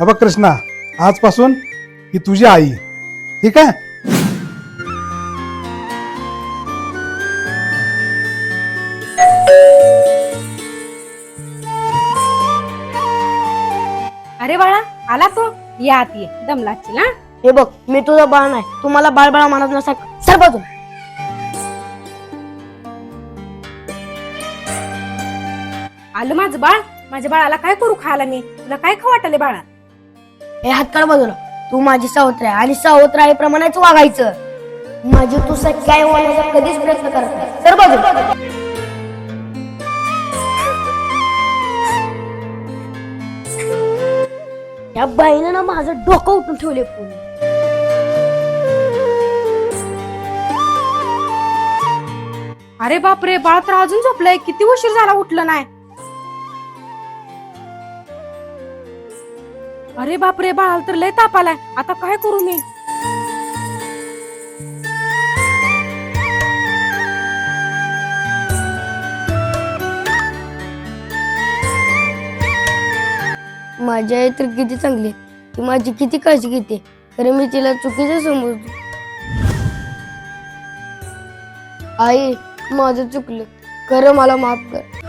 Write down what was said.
बघ कृष्णा आजपासून ही तुझी आई. ठीक आहे? अरे बाळा आला तो. या आत ये. दम लागशील हा? हे बघ मी तुझा बाळ नाही. तू मला बाळ बाळा म्हणत नसा सर बाजू. आलं माझं बाळ? माझ्या बाळाला काय करू खायला मी? तुला काय खाऊ वाटले बाळा? हे हातकड काढ बाजूला तू माझी सावत्र आहे आणि सावत्र आहे प्रमाणेच वागायचं. माझी तू काय होण्याचा कधीच प्रयत्न करत नाही. सर बाजू या बाईनं ना माझं डोकं उठून ठेवले पूर्ण. अरे बापरे बाळ तर अजून झोपलंय. किती उशीर झाला उठलं नाही? अरे बापरे बाळ तर लय ताप आलाय. आता काय करू मी? माझी आई तर किती चांगली आहे. ती माझी किती काळजी घेते. खरं मी तिला चुकीचं समजतो. आई माझं चुकलं. खरं मला माफ कर.